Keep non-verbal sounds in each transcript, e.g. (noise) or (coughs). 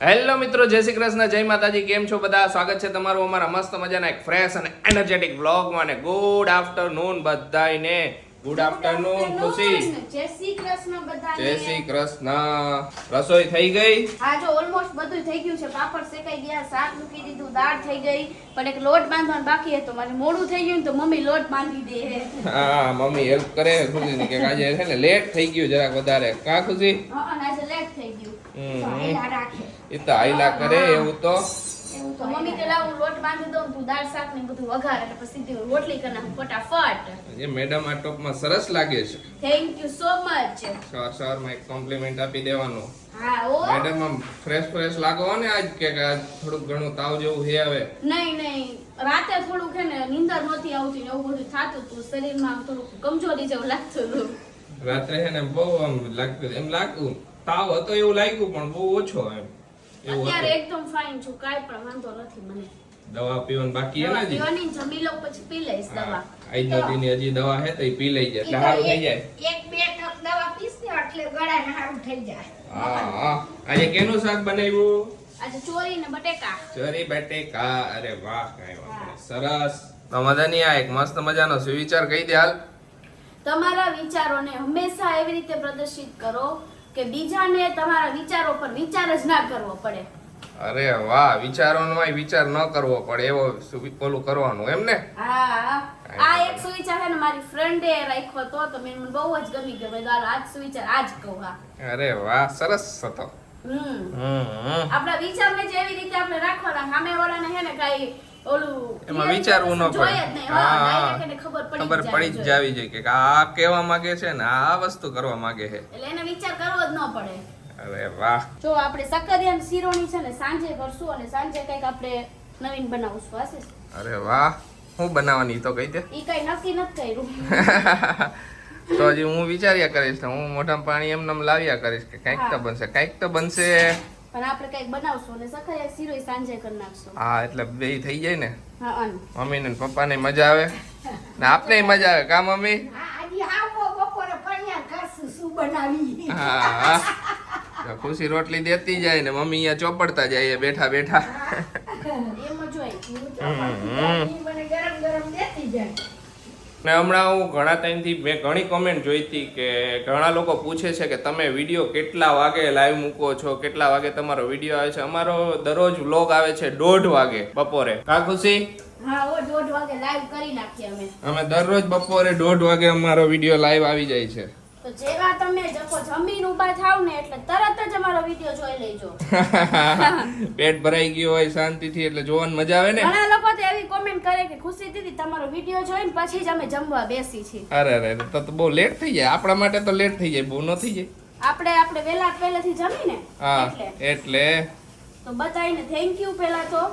Hello મિત્રો જય શ્રી કૃષ્ણ જય માતાજી કેમ છો બધા? સ્વાગત છે તમારું અમારા મસ્ત મજાના એક ફ્રેશ અને એનર્જેટિક વ્લોગમાં અને ગુડ આફ્ટરનૂન બધાને ગુડ આફ્ટરનૂન ખુશી. જય શ્રી કૃષ્ણ બધાને. જય શ્રી કૃષ્ણ. રસોઈ થઈ ગઈ? હા જો ઓલમોસ્ટ બધું થઈ ગયું છે. પાપડ શેકાઈ ગયા શાક મૂકી દીધું દાળ થઈ ગઈ પણ એક લોટ બાંધવાનો બાકી હતો. મારે મોડું થઈ ગયું તો મમ્મી લોટ બાંધી દે. હા મમ્મી હેલ્પ કરે ખુશી કે આજે છે ને લેટ થઈ ગયું જરાક વધારે. કા ખુશી? હા આજે લેટ થઈ ગયું. એ તો આઈલા કરે એવું તો. મમ્મી કે હું લોટ બાંધી દઉં તું દાળ શાક ને બધું વઘાર એટલે પછી સીધી રોટલી કરી નાખું ફટાફટ. એ મેડમ આ ટોપમાં સરસ લાગે છે. થેન્ક યુ સો મચ સવાર સવારમાં એક કોમ્પ્લિમેન્ટ આપી દેવાનું. હા ઓ. મેડમ આમ ફ્રેશ ફ્રેશ લાગો ને આજ કે આજ થોડુંક ઘણું તાવ જેવું હે આવે નહીં નહીં. રાતે થોડુંક છે ને નીંદર નહોતી આવતી ને એવું બધું થતું હતું. શરીરમાં થોડુંક કમજોરી જેવું લાગતું હતું. રાત્રે છે ને બહુ આમ લાગતું એમ લાગતું. તાવ હતો એવું લાગ્યું પણ બહુ ઓછો એમ. અત્યારે એકદમ ફાઇન છું કાઈ પણ વાંધો નથી મને. દવા પીવાની બાકી એના ને પીવાની જમી લો પછી પી લઈશ દવા. આજ નદીની હજી દવા હે તો એ પી લઈ જાય એટલે સારું થઈ જાય. એક બે કપ દવા પીશ ને એટલે ગળાને સારું થઈ જાય. હા હા. આજે કેનું શાક બનાવ્યું? આજે ચોરી ને બટેકા. ચોરી બટેકા. અરે વાહ કાઈ વાંધો સરસ. તો મજાની આ એક મસ્ત મજાનો સુવિચાર કહી દે હાલ. તમારા વિચારોને હંમેશા એવી રીતે પ્રદર્શિત કરો કે બીજાને તમારા વિચારો પર વિચાર જ ના કરવો પડે. અરે વાહ વિચારોનો વિચાર ન કરવો પડે એવો પેલું કરવાનું એમ ને? હા આ એક સુવિચાર ને મારી ફ્રેન્ડે રાખ્યો તો તો મને બહુ જ ગમી ગયો. કીધું, હાલો આજ સુવિચાર આજ કહું હા. અરે વાહ સરસ હતો. હમ. આપણા વિચારને જે એવી રીતે આપણે રાખવાના. સામે વાળાને હે ને કાંઈ એમાં વિચારવું ન પડે. હા, ખબર પડી જ જાવી જોઈએ કે આ કેવા માંગે છે ને આ વસ્તુ કરવા માંગે છે. એટલે એને વિચાર કરવો જ ન પડે. અરે વાહ. જો આપણે સક્કરિયાની શીરોની છે ને સાંજે કરશું અને સાંજે કંઈક આપણે નવીન બનાવશું હશે? અરે વાહ. હું બનાવવાની તો કહી દે. ઈ કઈ નક્કી નથી કર્યું. (laughs) તો હજી હું વિચાર્યા કરીશ હું મોઢામાં પાણી એમને એમ લાવ્યા કરીશ કે કંઈક તો બનશે કંઈક તો બનશે. પણ આપણે કંઈક બનાવશું અને સક્કરિયા શીરો સાંજે કરી નાખશું. હા એટલે બે થઈ જાય ને. હા અન. મમ્મી ને પપ્પાને મજા આવે. ને આપને મજા આવે કા મમ્મી? હા ખુશી રોટલી દેતી જાય ને મમ્મી અહીંયા ચોપડતા જાય બેઠા બેઠા. એમ જ હોય. ગરમ ગરમ દેતી જાય. ને હમણાં હું ઘણા ટાઈમથી મેં ઘણી કોમેન્ટ જોઈ હતી કે ઘણા લોકો પૂછે છે કે તમે વીડિયો કેટલા વાગે લાઈવ મૂકો છો? કેટલા વાગે તમારો વીડિયો આવે છે? અમારો દરરોજ વ્લોગ આવે છે દોઢ વાગે બપોરે. કા ખુશી? અમે. દરરોજ બપોરે દોઢ વાગે અમારો વીડિયો લાઈવ આવી જાય છે. તો જેવા તમે જખો જમીન ઊભા થાવ ને એટલે તરત જ અમારો વીડિયો જોઈ લેજો. (laughs) પેટ ભરાઈ ગયું હોય શાંતિથી એટલે જોવાની મજા આવે ને? ઘણા લોકો તો એવી કોમેન્ટ કરે કે ખુશી દીદી તમારો વીડિયો જોઈને પછી જ અમે જમવા બેસી છીએ. અરે અરે તો તો બહુ લેટ થઈ જાય. આપણા માટે તો લેટ થઈ જાય બહુ ન થઈ જાય. આપણે આપણે વેલા પહેલેથી જમીને હા એટલે. એટલે. તો બધાને થેન્ક યુ પહેલા તો.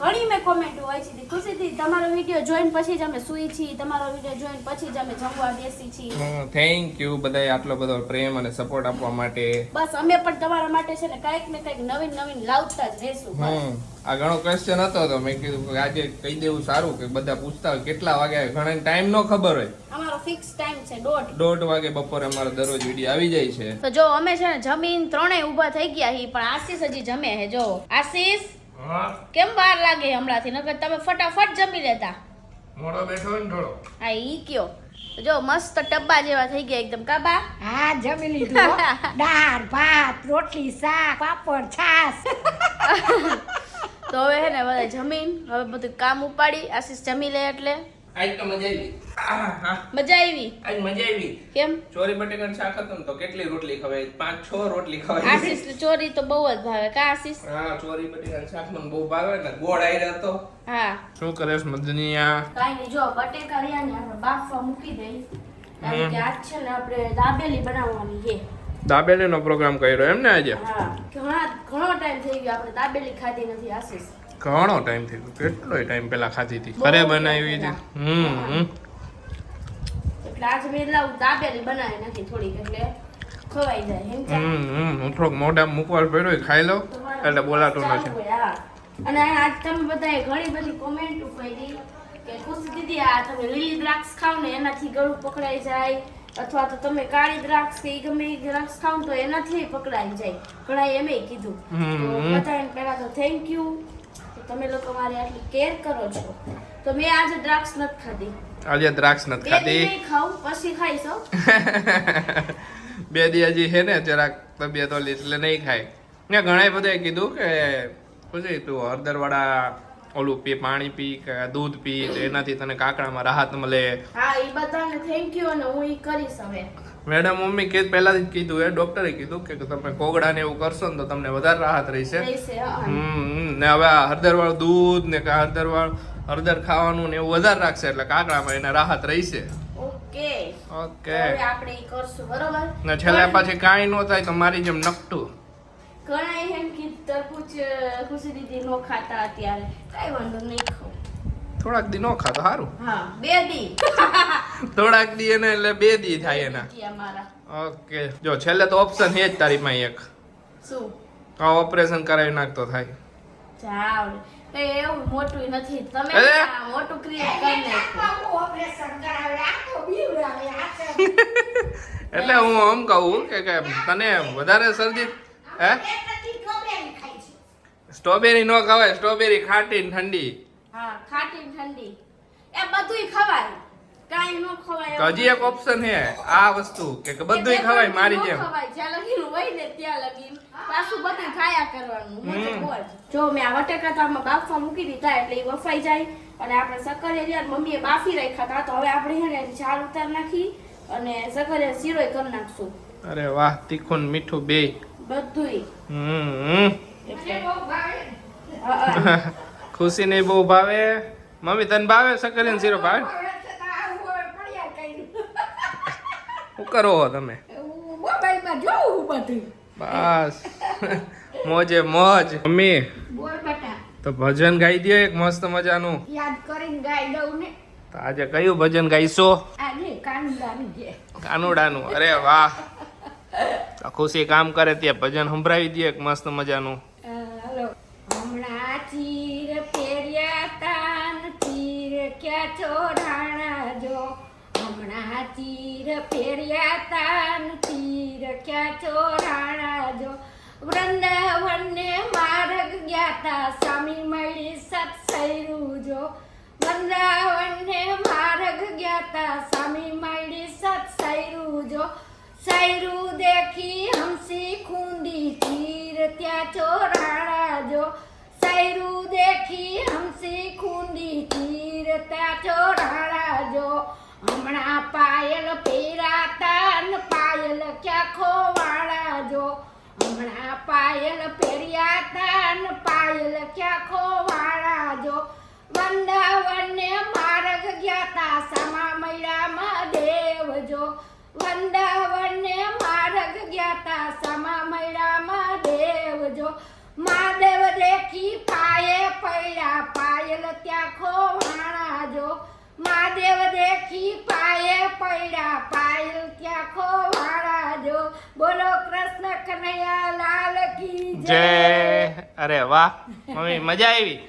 ઘણી મેં કોમેન્ટો વાંચી હતી. ખુશીથી તમારો વીડિયો જોઈન પછી જ અમે સુઈ છીએ. તમારો વીડિયો જોઈન પછી જ અમે જમવા બેસી છીએ. થેન્ક યુ બધાએ આટલો બધો પ્રેમ અને સપોર્ટ આપવા માટે. બસ અમે પણ તમારા માટે છે ને કાંઈક ને કંઈક નવીન નવીન લાવતા જ રહેશું. હમ આ ઘણો ક્વેશ્ચન હતો તો મેં કીધું કે આજે કહી દેવું સારું કે બધા પૂછતા હોય કેટલા વાગે ઘણા ટાઈમ નો ખબર હોય. અમારો ફિક્સ ટાઈમ છે દોઢ. દોઢ વાગે બપોરે અમારો દરરોજ વીડિયો આવી જાય છે. તો જો અમે છે ને જમીન ત્રણેય ઊભા થઈ ગયા હી પણ આશીષ હજી જમે હે જો આશીષ કેમ વાર લાગે હમણાંથી? નકર તમે ફટાફટ જમી લેતા. મોડો બેઠો હોય ને થોડો. હા ઈ કયો. જો મસ્ત ટબ્બા જેવા થઈ ગયા એકદમ. કાબા હા જમી લીધું હો. (laughs) દાળ ભાત રોટલી શાક પાપડ છાશ. (laughs) તો હવે હે ને બધા જમીન. હવે બધું કામ ઉપાડી આશીષ જમી લે એટલે. આજ તો મજા આવી. મજા આવી? આજ મજા આવી. કેમ? ચોરી બટેકાનું શાક હતું ને તો કેટલી રોટલી ખવાય? પાંચ છ રોટલી ખવાય. આશીષ ચોરી તો બહુ જ ભાવે. કા આશીષ? હા ચોરી બટેકાનું શાક મને બહુ ભાવે ને ગોળ આવી હતો. હા. શું કરેશ મદનિયા કાઈ નહીં જો બટેકા રહ્યા ને આપણે બાફવા મૂકી દઈ. કારણ કે આજ છે ને આપણે દાબેલી બનાવવાની છે. દાબેલીનો પ્રોગ્રામ કર્યો એમ ને આજે? હા. ઘણા ઘણો ટાઈમ થઈ ગયો આપણે દાબેલી ખાધી નથી આશીષ. ઘણો ટાઈમ થઈ ગયો કેટલોય ટાઈમ પેલા ખાધી હતી. ઘરે બનાવી છે હમ હમ. હું થોડોક મોઢા મૂકવા પડ્યો ખાઈ લઉં એટલે બોલાતું નથી. અને આજ તમે બધાએ ઘણી બધી કોમેન્ટ કરી કે ખુશ દીદી આ તમે લીલી દ્રાક્ષ ખાવ ને એનાથી ગળું પકડાઈ જાય. અથવા તો તમે કાળી દ્રાક્ષ કે ગમે એ દ્રાક્ષ ખાવ તો એનાથી પકડાઈ જાય. ઘણા એમ કીધું. બધા પેલા પહેલા તો થેન્ક યુ તમે લોકો મારી આટલી કેર કરો છો તો મેં આજે દ્રાક્ષ નથી ખાધી. આજે દ્રાક્ષ નથી બે ખાધી. દી નહીં ખાઉં પછી ખાઈશ (laughs) બે દી હજી છે ને જરાક તબિયત ઓલી એટલે નહીં ખાય. ને ઘણા બધાએ કીધું કે પછી તું હળદર વાળા ઓલું પી પાણી પી કે દૂધ પી તો એનાથી તને કાકડામાં રાહત મળે. હા એ બધાને થેન્ક યુ અને હું એ કરીશ હવે. મેડમ મમ્મી કે પહેલાથી જ કીધું એ ડોક્ટરે કીધું કે તમે કોગડા ને એવું કરશો ને તો તમને વધારે રાહત રહેશે. હમ ને હવે આ હળદર વાળું દૂધ ને કે હળદર વાળું હળદર ખાવાનું ને એવું વધારે રાખશે એટલે કાકડામાં એને રાહત રહેશે. ઓકે. ઓકે. આપણે કરશું બરોબર? ને છેલ્લે પાછી કાંઈ ન થાય તો મારી જેમ નકટું. ઘણા એમ કે તરબૂચ ખુશી દીદી નો ખાતા અત્યારે. કાંઈ વાંધો નહીં ખાઉં. થોડાક દી નો ખાતો સારું હા બે દી. થોડાક દી એને એટલે બે દી થાય એના. ઓકે. જો છેલ્લે તો ઓપ્શન છે જ તારી માં એક. શું? આ ઓપરેશન કરાવી નાખતો થાય. જાવ એવું મોટું નથી. તમે મોટું ક્રિએટ કરી નાખ્યું. ઓપરેશન કરાવે આ તો બીવડાવે એટલે હું આમ કહું કે તને વધારે શરદી હે? સ્ટ્રોબેરી નો ખવાય સ્ટ્રોબેરી ખાટી ઠંડી. હા ખાટી ઠંડી. એ બધુંય ખવાય. કાઈ ન ખવાય તો હજી એક ઓપ્શન હે આ વસ્તુ કે બધુંય ખવાય મારી જેમ. ખવાય. જ્યાં લગીન હોય ને ત્યાં લગીન. પાછું બધું ખાયા કરવાનું. મોજે. જો મેં આ વટેકા તો આમાં બાફવા મૂકી દીધા એટલે એ બફાઈ જાય. અને આપણે સક્કરિયા મમ્મીએ બાફી રાખ્યા હતા તો હવે આપણે હે ને છાલ ઉતાર નાખી અને સક્કરિયા શીરોય કરી નાખશું. અરે વાહ તીખું ને મીઠું બે. બધુંય. હમ એટલે. (laughs) ખુશી ને બહુ ભાવે. મમ્મી તને ભાવે સકરિયન શીરો ભાવે. શું કરો તમે? બસ. મોજે મોજ. મમ્મી તો ભજન ગાઈ દે એક મસ્ત મજાનું. યાદ કરીને ગાઈ દઉં ને. તો આજે કયું ભજન ગાઈશો? કાનુડાની અરે વાહ. ખુશી કામ કરે ત્યાં ભજન સંભળાવી દે એક મસ્ત મજાનું. હમણાં હમણાં ચીર ફેર્યા તાન, ચીર ક્યાં જો. વૃંદાવનને માર્ગ ગયા તા, સ્વામી મળી સત્સૈરું જો. વૃંદાવનને માર્ગ ગયા તા, સ્વામી મળી સત્સૈરું જો. સૈરું દેખી હંસી ખૂંદી, ચીર ત્યાં ચોરાણા જો. સૈરું દેખી હમસી ખૂંદી ચીર ચોરાણા જો. હમણાં પાયલ પહેરાતા પાયલ ક્યાં ખોવાળા જો. હમણાં પાયલ પહેર્યા ન પાયલ ક્યાં ખોવાળા જો. વંદાવનને માર્ગ ગયા તા સમા મૈડામાં દેવ જો. વંદાવનને માર્ગ ગયા તા સમા દેવ જો મહાદેવ દેખી પાયે પડ્યા પાયલ ત્યાં ખોવાણા જો. મહાદેવ દેખી પાયે પડ્યા પાયલ ત્યાં ખોવાણા જો. બોલો કૃષ્ણ કનૈયા લાલ કી જય. અરે વાહ મમ્મી મજા આવી?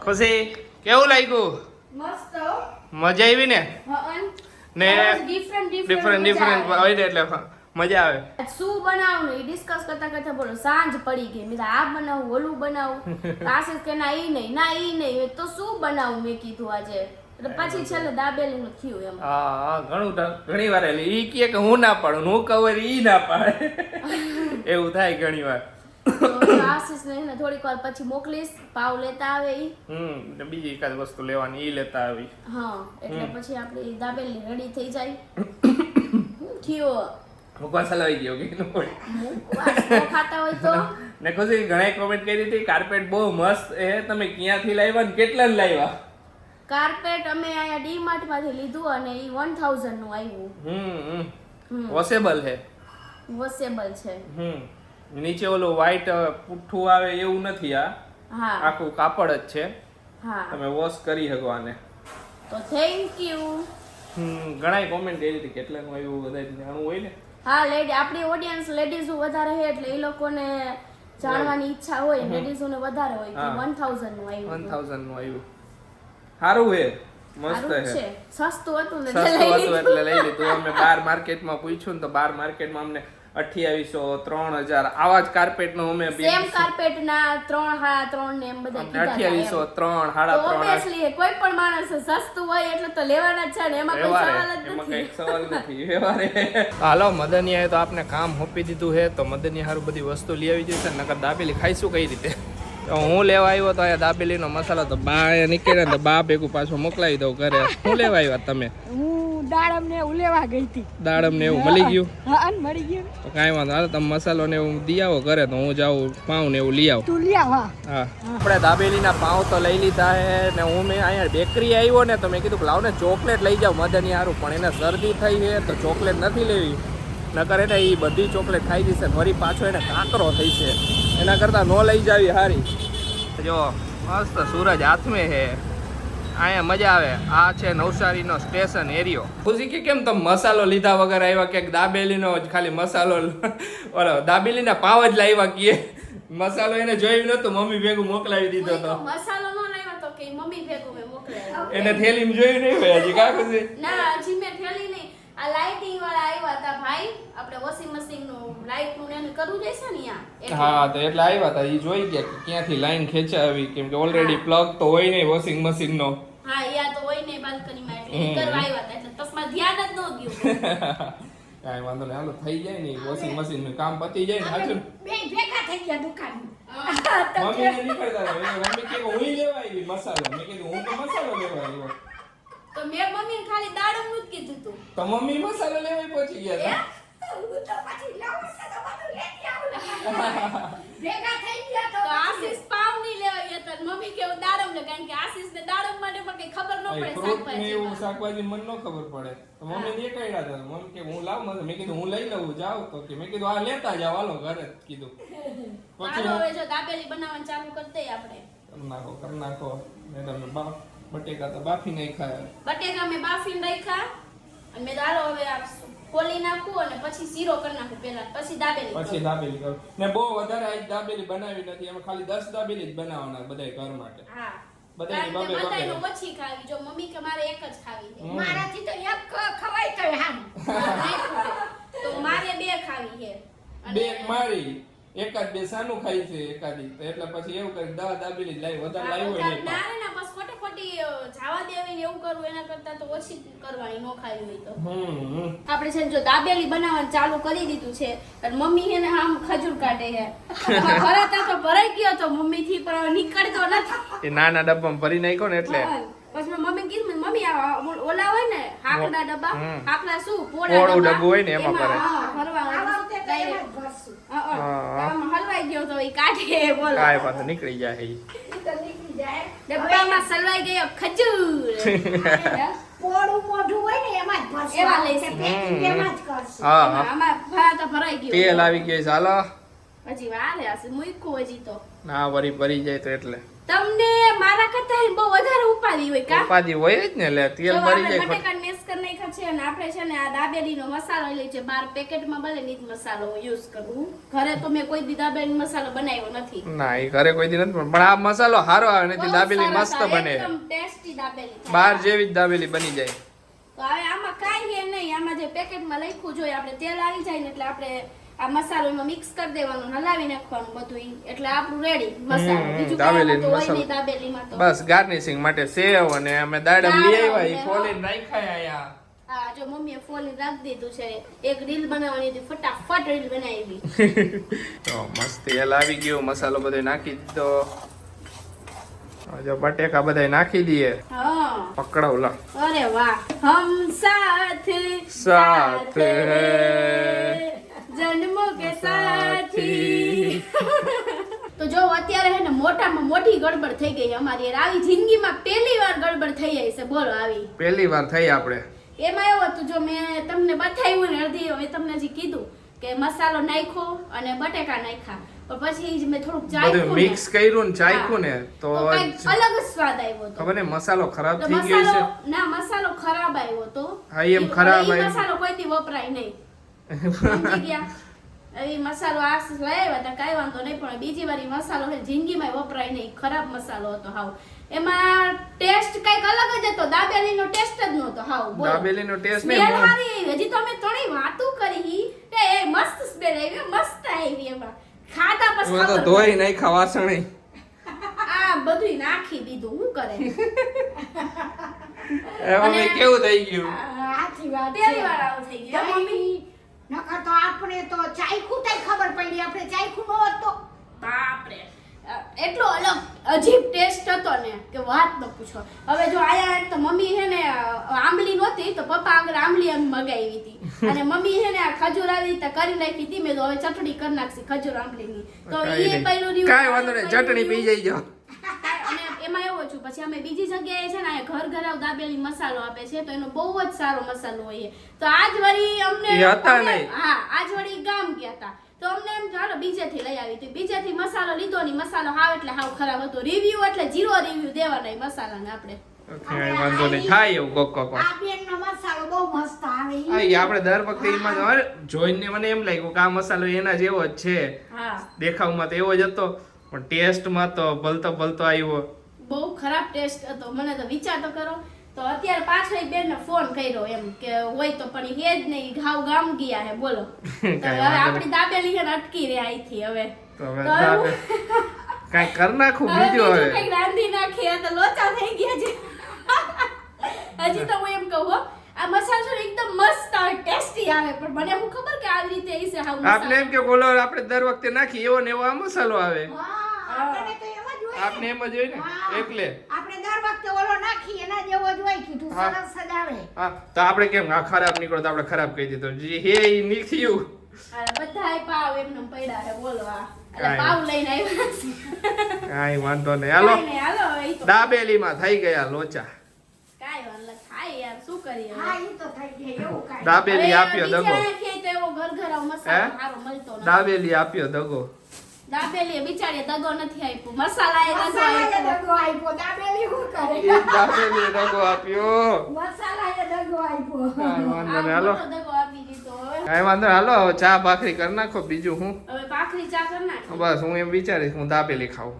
ખુશી? કેવું લાગ્યું? મસ્ત. મજા આવી ને. ને ડિફરન્ટ ડિફરન્ટ ડિફરન્ટ હોય ને એટલે મજા આવે. શું બનાવવું એ ડિસ્કસ કરતા કરતા બોલો સાંજ પડી ગઈ. મેં આ બનાવું ઓલું બનાવું. (laughs) આશીષ કે ના ઈ નહીં ના ઈ નહીં. તો શું બનાવું? મેં કીધું આજે. એટલે પછી છેલ્લે દાબેલીનું થયું એમ. હા હા ઘણું ઘણી વાર એટલે ઈ કે હું ના પાડું હું કવર ઈ ના પાડે. (laughs) એવું થાય ઘણી વાર. આશિષ ને થોડીક વાર પછી મોકલીશ. પાવ લેતા આવે ઈ. હમ ને બીજી એકાદ વસ્તુ લેવાની ઈ લેતા આવી. હા એટલે પછી આપણી દાબેલી રેડી થઈ જાય. (coughs) થયો મુકવાસ હલાવી ગયો કે ન ખાતા હોય તો? (laughs) ને ખુશી ઘણા કોમેન્ટ કરી હતી કાર્પેટ બહુ મસ્ત એ તમે ક્યાંથી લાવ્યા ને કેટલા લાવ્યા? કાર્પેટ અમે અહીંયા ડી માર્ટમાંથી લીધું અને એ વન થાઉઝન્ડનું આવ્યું હમ. વોશેબલ છે. વોશેબલ છે. હમ. નીચે ઓલું વ્હાઈટ પુઠ્ઠું આવે એવું નથી આ. હા. આખું કાપડ જ છે. હા. તમે વોશ કરી શકો આને. તો થેન્ક યુ હમ ઘણાય કોમેન્ટ કરી હતી કેટલાનું આવ્યું બધા જાણવું હોય ને. હા લેડી આપણી ઓડિયન્સ લેડીઝ વધારે છે એટલે એ લોકોને જાણવાની ઈચ્છા હોય લેડીઝોને વધારે હોય કે હા. વન થાઉઝન્ડનું વન આવ્યું 1000 નું આવ્યું. સારું હે મસ્ત છે. સસ્તું હતું ને સસ્તું હતું. એટલે લઈ લીધું. અમે બાર માર્કેટમાં પૂછ્યું ને તો બાર માર્કેટમાં અમને અઠ્યાવીસો ત્રણ હજાર. આવા જ કાર્પેટનું અમે સેમ કાર્પેટ ના ત્રણ હાડા ત્રણ ને એમ બધા અઠ્યાવીસો ત્રણ હાડા ત્રણ. કોઈ પણ માણસ સસ્તું હોય એટલે તો લેવાના જ છે ને એમાં કોઈ સવાલ જ નથી. સવાલ નથી. વ્યવહારે હાલો મદનિયાએ તો આપને કામ સોંપી દીધું છે તો મદનિયા હારું બધી વસ્તુ લઈ આવી જશે નકર દાબેલી ખાઈશું કઈ રીતે? હું લેવા આવ્યો તો અહીંયા દાબેલીનો મસાલો તો બા અહીંયા નીકળ્યા ને તો બા ભેગું પાછું મોકલાવી દઉં ઘરે. શું લેવા આવ્યા તમે? હું દાડમ ને એવું લેવા ગઈ હતી. દાડમ ને એવું મળી ગયું? હા મળી ગયું. તો કાંઈ વાંધો હાલો તમે મસાલો ને એવું આવો ઘરે તો હું જાઉં પાઉં ને એવું લઈ આવું. તું લ્યા વા હા. આપણે દાબેલીના પાઉં તો લઈ લીધા હે ને હું મેં અહીંયા બેકરી આવ્યો ને તો મેં કીધું કે લાવ ને ચોકલેટ લઈ જાઉં મદની સારું પણ એને શરદી થઈ છે તો ચોકલેટ નથી લેવી. નકર એને એ બધી ચોકલેટ ખાઈ જશે ને વળી પાછો એને કાંકરો થઈ છે. એના કરતાં ન લઈ જાવી સારી જો મસ્ત સૂરજ હાથમે છે. અહીંયા મજા આવે. આ છે નવસારીનો સ્ટેશન એરિયો. ખુશી કે કેમ તમે મસાલો લીધા વગર આવ્યા કે દાબેલીનો જ ખાલી મસાલો ઓલો દાબેલીના પાવ જ લાવ્યા કીએ. મસાલો એને જોયું નતું મમ્મી ભેગું મોકલાવી દીધો તો તો. મસાલો નો લાવ્યો તો કે મમ્મી ભેગું મે મોકલાવ્યો એને થેલીમાં જોયું નહીં હોય હજી કા ખુશી? ના હજી મે થેલી નહીં. આ લાઇટિંગ વાળા આવ્યા હતા ભાઈ. આપણે વોશિંગ મશીનનું લાઇટનું ને કરવું જશે ને અહીંયા હા તો એટલે આવ્યા હતા એ જોઈ ગયા કે ક્યાંથી લાઈન ખેંચાવી કેમ કે ઓલરેડી પ્લગ તો હોય નહીં વોશિંગ મશીન નો. હા યા તો હોય ને બાલ્કનીમાં એટલે કરવા આવ્યા હતા એટલે તસમાં ધ્યાન જ ન ગયું (laughs) કાઈ વાંધો નહીં હાલો થઈ જાય ને વોશિંગ મશીનનું કામ પતી જાય ને હાજુ બે ભેગા થઈ ગયા દુકાન (laughs) મમ્મી ને નીકળતા મમ્મી કે હું લેવા આવી મસાલો? મેં કીધું હું તો મસાલો લેવા આવ્યો. તો મેં મમ્મીને ખાલી દાડમનું જ કીધું તું. તો મમ્મી મસાલો લેવા પહોંચી ગયા હતા હું તો પછી લાવું છે તો બધું લેતી આવું ને. ભેગા થઈ ગયા તો તો આશીષ પાવ નહીં લેવા ગયા હતા મમ્મી કે દાડમ લે કારણ કે આશીષ ને દાડમ માટે પણ કઈ ખબર ન પડે ફ્રૂટ એવું શાકભાજી મને ન ખબર પડે. તો મમ્મી ને કઈડા હતા મમ્મી કે હું લાવ મને મેં કીધું હું લઈ લઉં જાવ તો કે. મેં કીધું આ લેતા જાવ હાલો ઘરે કીધું. (laughs) પછી હવે જો દાબેલી બનાવવાનું ચાલુ કરી દઈએ આપણે. કરી નાખો કરી નાખો. મેં તમે બા બટેકા તો બાફી નાખ્યા ખાયા. બટેકા મેં બાફીને રાખ્યા. અને મેં દાળો હવે આ ખોલી નાખું અને પછી શીરો કરી નાખું પહેલા પછી દાબેલી પછી દાબેલી કરું. ને બહુ વધારે આજ દાબેલી બનાવી નથી એમાં ખાલી 10 દાબેલી જ બનાવવાના બધા ઘર માટે. હા. બધાની કારણ કે બબે બબે. બધાયનું ઓછી ખાવી. જો મમ્મી કે મારે એક જ ખાવી છે. મારાથી તો એક ખવાય તો હામ (laughs) તો મારે બે ખાવી છે. બે મારી. એકાદ બે સાનું ખાઈ છે એકાદી. એટલે પછી એવું કરી દવા દાબેલી લાવી. વધારે લાવી હોય ના ના બસ ખોટી જાવા દેવી એવું કરવું એના કરતા તો ઓછી કરવાની નો ખાવી હોય તો. આપણે છે ને જો દાબેલી બનાવવાનું ચાલુ કરી દીધું છે અને મમ્મી એને આમ ખજૂર કાઢે છે ભરાતા તો ભરાઈ ગયો તો મમ્મી થી પણ નીકળતો નથી એ નાના ડબ્બામાં ભરી નાખ્યો ને એટલે. પછી મમ્મી કીધું મમ્મી ઓલા હોય ને હાકડા ડબ્બા હાકડા શું? પોળા પોળું ડબ્બા. હોય ને એમાં ભરે. હલવાઈ ગયો તો એ કાઢે બોલો. કાય પાસે નીકળી જાય ઈ. ઈ તો નીકળી જાય. ડબ્બામાં સલવાઈ ગયો ખજૂર. પોળું મોઢું હોય ને એમાં જ ભરશું. એમાં આ લઈશું. વખતે packing હમ. એમાં જ કરશું. હા હા. આમાં ભરાતા ભરાઈ ગયો. તેલ આવી ગયું છે, હજી વાલે હશે મૂક્યું હજી તો. ના વરી ભરી જાય તો એટલે. તમને મારા કરતા બહુ વધારે ઉપાડી હોય કા? ઉપાધિ હોય જ ને લે તેલ મરી જાય બટેકા મેસ કરી નાખ્યા છે અને આપણે છે ને આ દાબેલીનો મસાલો લઈ છે. બાર પેકેટમાં ભલે નીત મસાલો યુઝ કરું. ઘરે તો મેં કોઈ દી દાબેલી મસાલો બનાવ્યો નથી. ના એ ઘરે કોઈ દી નથી પણ આ મસાલો સારો આવે નથી બહુ દાબેલી મસ્ત બને. એકદમ ટેસ્ટી દાબેલી બાર જેવી જ દાબેલી બની જાય. તો હવે આમાં કાઈ હે નહીં આમાં જે પેકેટમાં લખ્યું જોઈએ આપણે તેલ આવી જાય ને એટલે આપણે આ મસાલો મિક્સ કરી દેવાનું હલાવી નાખવાનું બધું એટલે આપણું રેડી મસાલો. બીજું તો મસાલો. દાબેલીમાં તો. બસ ગાર્નિશિંગ માટે સેવ અને અમે દાડમ લઈ આવ્યા એ ફોલીને રાખ્યા આયા જો મમ્મીએ રાખી દીધું છે. એક રીલ બનાવવાની હતી ફટાફટ રીલ બનાવી. (laughs) તો મસ્ત એલ આવી ગયો મસાલો બધો નાખી દીધો. જો બટેકા બધા નાખી દઈએ હા. પકડો લો. અરે વાહ. હમ સાથ સાથ. હૈ, જન્મો કે સાથી. (laughs) તો જો અત્યારે હે ને મોટામાં મોટી ગડબડ થઈ ગઈ અમારી. આવી જિંદગીમાં પહેલી વાર ગડબડ થઈ જાય છે. બોલો આવી. પહેલી વાર થઈ આપણે. એમાં એવું હતું જો મેં તમને બતાવ્યું ને અડધી હવે તમને હજી કીધું કે મસાલો નાખ્યો અને બટેકા નાખ્યા. પણ પછી જ મેં થોડુંક ચાખ્યું ને, મિક્સ કર્યું ને ચાખ્યું ને તો અલગ સ્વાદ આવ્યો હતો. ખબર ને મસાલો ખરાબ થઈ ગયો છે. મસાલો ના મસાલો ખરાબ આવ્યો તો હા, એમ ખરાબ આવ્યો. મસાલો કોઈ દી વપરાય નહીં. એ મસાલો આ લઈ આવ્યા હતા કાંઈ વાંધો નહીં પણ બીજી વાર મસાલો છે જિંદગીમાં વપરાય નહીં. ખરાબ મસાલો હતો હાવ. એમાં ટેસ્ટ કંઈક અલગ જ હતો દાબેલીનો ટેસ્ટ જ નહોતો હાવ દાબેલીનો ટેસ્ટ સ્મેલ સારી આવી. હજી તો અમે ત્રણેય વાતો કરી કે એ મસ્ત સ્મેલ આવી મસ્ત આવી એમાં. ખાધા પછી ખબર ધોઈ નહીં વાસણ. પડી. આ બધુંય નાખી દીધું હું કરે? (laughs) એમાં મેં કેવું થઈ ગયું? આથી વાત. પહેલી વાર આવું થઈ ગયું. મમ્મી. નકર તો આપણે તો ચાયખું તઈ ખબર પડી આપણે ચાયખું નો હતો બાપરે. એટલો અલગ અજીબ ટેસ્ટ હતો ને કે વાત ન પૂછો. હવે જો આયા એક તો મમ્મી હે ને આંબલી નહોતી તો પપ્પા આગળ આંબલી એમ મગાવી હતી. (laughs) અને મમ્મી હે ને આ ખજૂર આવી રીતે કરી નાખી હતી મેં તો હવે ચટણી કરી નાખી ખજૂર આંબલીની. તો એ પહેલું કાંઈ વાંધો નહીં. ચટણી પી જઈ જઈજો અને એમાં છું. પછી અમે બીજી જગ્યાએ છે ને આ ઘર ઘરાવ દાબેલી મસાલો આપે છે તો એનો બહુ જ સારો મસાલો હોય છે. તો આજ વળી અમને હતા નહીં. હા આજ વળી ગામ ગયા હતા. તો અમને એમ ચાલો બીજેથી લઈ આવી. હતી બીજેથી મસાલો લીધો ની મસાલો હાવ એટલે હાવ ખરાબ હતો. રિવ્યુ એટલે જીરો રિવ્યુ દેવાના મસાલાને આપણે. કાંઈ વાંધો નહીં. થાય એવું કોક કોક આ બેનનો મસાલો બહુ મસ્ત આવે ઈ. આપણે દર વખતે એમાં જોઈને મને એમ લાગ્યું કે આ મસાલો એના જેવો જ છે. હા. દેખાવમાં તો એવો જ હતો પણ ટેસ્ટમાં તો ભલતો ભલતો આવ્યો. બહુ ખરાબ ટેસ્ટ હતો. મને તો વિચાર તો કરો. તો અત્યારે પાછો એક બેનને ફોન કર્યો એમ કે હોય તો પણ હે જ નહીં ઘાવ ગામ ગયા હે બોલો. (laughs) તો હવે આપણી દાબેલી છે અટકી રહે અહીંથી હવે. તો હવે કર નાખું બીજું હવે. કઈ રાંધી નાખીએ. તો લોચા થઈ ગયા છે. (laughs) હજી તો હું એમ કહું હો, આ મસાલો એકદમ મસ્ત આવે ટેસ્ટી આવે. પણ મને હું ખબર કે આવી રીતે ઈ છે આપણે એમ કે બોલો આપણે દર વખતે નાખી એવો ને એવો આ મસાલો આવે. હા આપણને તો આપને એમ જ હોય ને? એટલે. આપણે દર વખતે ઓલો નાખી એના જેવો જ હોય કીધું. સરસ જ આવે. હા. તો આપણે કેમ આ ખરાબ નીકળો તો આપણે ખરાબ કહી દીધો. જે હે ઈ નીકળ્યું બધાય પાવ એમને પડ્યા છે બોલો આ. પાવ લઈને આવ્યા કાઈ વાંધો નહીં. હાલો. ઈ દાબેલીમાં થઈ ગયા લોચા. કાંઈ વાંધો નહીં. થાય યાર શું કરીએ હવે? હા ઈ તો થઈ જાય એવું કાંઈ. દાબેલી આપ્યો દગો. હે? દાબેલી આપ્યો દગો. દાબેલીએ બિચારી દગો નથી આપ્યો. મસાલાએ દગો આપ્યો. દગો આપ્યો. દાબેલી શું કરે? એ દાબેલી દગો આપ્યો. મસાલાએ દગો આપ્યો. કાંઈ વાંધો નહીં હાલો. દગો આપી દીધો હવે. વાંધો નહીં, હાલો હવે ચા ભાખરી કરી નાખો બીજું હું હવે ભાખરી ચા કરી નાખ. બસ હું એમ વિચારીશ હું દાબેલી ખાઉં.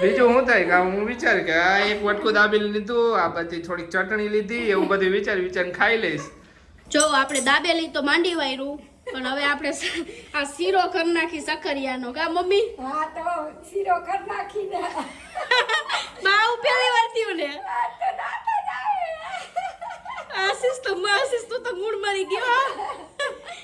બીજું શું થાય કે હું વિચાર કે આ એક વટકું દાબેલી લીધું આ બધી થોડીક ચટણી લીધી એવું બધું વિચારી વિચાર ખાઈ લઈશ. જો આપણે દાબેલી તો માંડી વાયરું. પણ હવે આપણે આ શીરો કર નાખી સકરિયાનો કા મમ્મી? હા તો શીરો કર નાખીને. બાઉ પહેલી વાર થયું ને? આશીષ તો આશીષ તું તો મૂડ મરી ગયો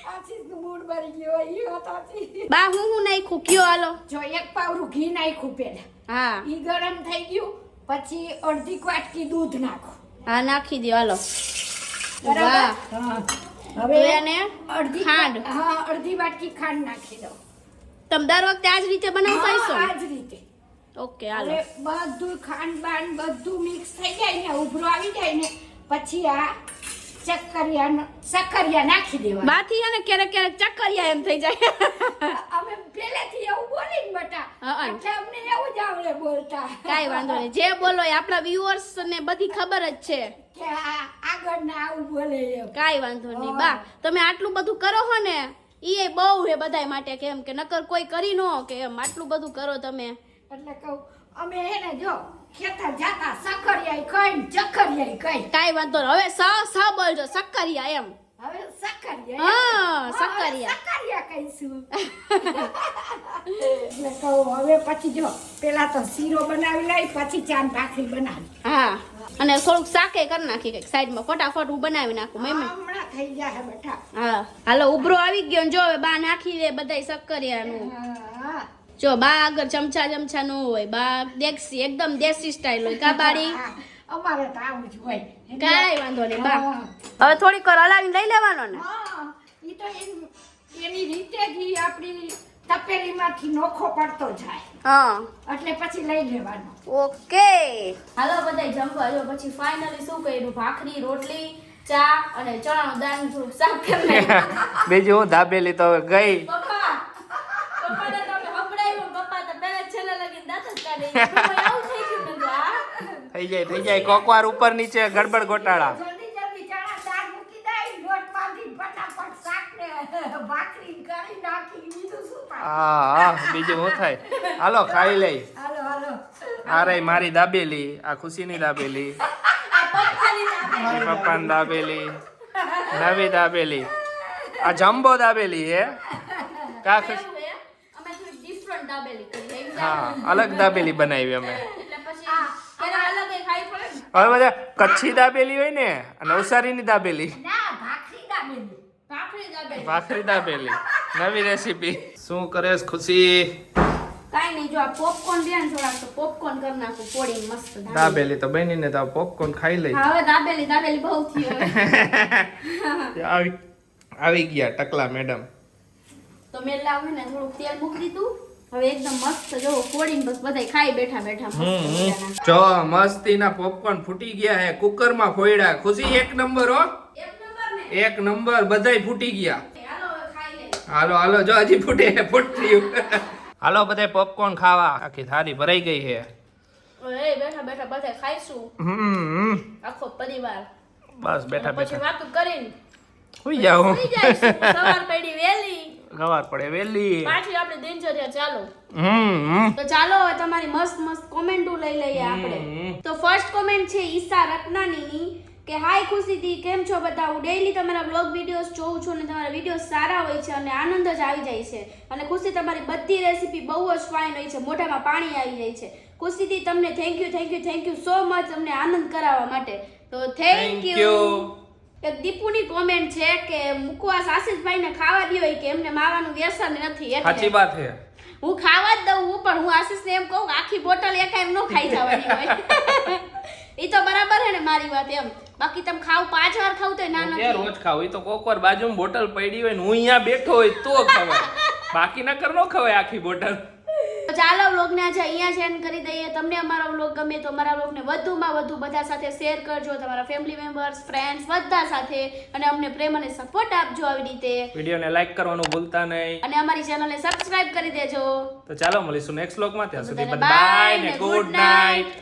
આશીષનું મૂડ ભરી ગયો ઈ હોતાથી. બા હું હું નાખ્યું? કયો હાલો જો એક પાવરું ઘી નાખ્યું પેલા હા. ઈ ગરમ થઈ ગયું પછી અડધી વાટકી દૂધ નાખો. હા નાખી દો હાલો. બરાબર. હા. હવે એને અડધી ખાંડ. હા અડધી વાટકી ખાંડ નાખી દો તમે દર વખતે આ જ રીતે બનાવતા હા, હશો આ જ રીતે. ઓકે હાલો. બધું ખાંડ બાંડ બધું મિક્સ થઈ જાય ને ઉભરો આવી જાય ને પછી આ ચક્કરિયા નાખી દેવા બાથી અને ક્યારેક ક્યારેક ચક્કરિયા એમ થઈ જાય. અમે પહેલેથી એવું બોલીને બટા. એટલે અમને એવું જ આવડે બોલતા. કાઈ વાંધો નહીં. જે બોલો એ આપણા વ્યુઅર્સ ને બધી ખબર જ છે. કે આગળ ના આવું બોલે કાઈ વાંધો નહીં. બા તમે આટલું બધું કરો હો ને ઈ બહુ હે બધાય માટે કેમ કે નકર કોઈ કરી ન કે એમ. આટલું બધું કરો તમે. એટલે કહું અમે એને જો ખેતર જાતા કઈ ચકરિયાઈ કઈ કાંઈ વાંધો નહીં. હવે સ સ બોલજો. સક્કરિયા એમ. હવે સકરિયા હા, સક્કરિયા. સકરિયા કહીશું. એટલે કહું હવે પછી જો પેલા તો શીરો બનાવી લઈ પછી ચાંદ ભાખરી બનાવી. હા. અને થોડુંક શાકે કરી નાખી કંઈક. સાઈડમાં ફટાફટ હું બનાવી નાખું મેં હમણાં થઈ જાય બેટા. હા. હાલો ઉભરો આવી ગયો જો હવે બા નાખી દે બધાય સક્કરિયાનું હા. જો બા આગળ ચમચા ચમચા ન હોય બા દેશી એકદમ દેશી સ્ટાઇલ હોય. કાબાડી અમારે તો આવું જ હોય. કાંઈ વાંધો નહીં બા. હવે થોડીક વાર હલાવીને લઈ લેવાનો ને? હા, ઈ તો એની રીતે જ આપણી તપેલીમાંથી નોખો પડતો જાય. હા. એટલે પછી લઈ લેવાનો. ઓકે. હાલો બધાય જમવા. જો પછી ફાઇનલી શું કર્યું? ભાખરી રોટલી ચા અને ચણાનું દાળ થોડુંક શાક કરી નાખ્યું. (laughs) બીજું હું દાબેલી તો હવે ગઈ. થઈ જાય થઈ જાય. કોકવાર ઉપર નીચે ગડબડ ગોટાળા. હા હા બીજું શું થાય? હાલો ખાઈ લઈ. આ મારી દાબેલી આ ખુશીની દાબેલી. પપ્પાની દાબેલી. નવી દાબેલી. આ જમ્બો દાબેલી હે. કા હા અલગ દાબેલી બનાવી અમે. હવે બધા કચ્છી દાબેલી હોય ને નવસારીની દાબેલી. ભાખરી દાબેલી. ભાખરી દાબેલી. નવી રેસીપી. શું કરે ખુશી? કાંઈ નહીં જો આ પોપકોર્ન રહ્યા થોડાક તો પોપકોર્ન કરી નાખું પોડીને મસ્ત દાબેલી. તો બનીને તો પોપકોર્ન ખાઈ લઈ હવે દાબેલી દાબેલી બહુ થયું (laughs) આવી આવી ગયા ટકલા મેડમ તો મેં લાવ્યું ને થોડુંક તેલ મૂકી દીધું. હવે એકદમ મસ્ત જો પોડીને બસ બધાય ખાઈ બેઠા બેઠા જો મસ્તીના પોપકોર્ન ફૂટી ગયા હે કુકરમાં ફોડ્યા ખુશી એક નંબર હો. એક નંબર ને? એક નંબર બધાય ફૂટી ગયા. હાલો હાલો હાલો જો હજી ફૂટે ફૂટ્યું હાલો બધાય પોપકોર્ન ખાવા. આખી થાળી ભરાઈ ગઈ છે બેઠા બેઠા બધા ખાઈશું. હમ આખો પરિવાર. બસ બેઠા બેઠા. વાતું કરીને સુઈ જાવ. સવાર પડી વેલી. સવાર પડે વેલી. પાછી આપણે દિનચર્યા ચાલો. હમ. તો ચાલો હવે તમારી મસ્ત મસ્ત કોમેન્ટો લઈ લઈએ આપણે. તો ફર્સ્ટ કોમેન્ટ છે ઈશા રત્નાનીની કે હાય ખુશીથી કેમ છો બધા? હું ડેઈલી તમારા બ્લોગ વિડીયોઝ જોઉં છું અને તમારા વીડિયો સારા હોય છે અને આનંદ જ આવી જાય છે. અને ખુશી તમારી બધી રેસીપી બહુ જ ફાઇન હોય છે મોઢામાં પાણી આવી જાય છે. ખુશીથી તમને thank you thank you thank you so much અમને આનંદ કરાવવા માટે. તો થેન્ક યુ. એક દીપુની કોમેન્ટ છે કે મુકવાસ આશીષભાઈને ખાવા દો કે એમને માવાનું વ્યસન નથી એટલે સાચી વાત છે. હું ખાવા જ દઉં હું પણ હું આશીષને એમ કહું આખી બોટલ એક એમ ન ખાઈ જવાની હોય. (laughs) એ તો બરાબર છે ને મારી વાત એમ. બાકી તમે ખાવ પાંચ વાર ખાવ તો ના નથી. રોજ ખાવ એ તો કોક વાર બાજુમાં બોટલ પડી હોય ને હું અહીંયા બેઠો હોય તો ખવાય. બાકી નકર નો ખવાય આખી બોટલ ચાલો વ્લોગને આજે અહીંયા જ એન્ડ કરી દઈએ. તમને અમારો વ્લોગ ગમે તો અમારા વ્લોગને વધુમાં વધુ બધા સાથે શેર કરજો. તમારા ફેમિલી મેમ્બર્સ ફ્રેન્ડ્સ બધા સાથે. અને અમને પ્રેમ અને સપોર્ટ આપજો આવી રીતે. વિડીયોને લાઈક કરવાનું ભૂલતા નહીં. અને અમારી ચેનલને સબસ્ક્રાઇબ કરી દેજો. તો ચાલો મળીશું નેક્સ્ટ વ્લોગમાં ત્યાં સુધી બાય ને ગુડ નાઇટ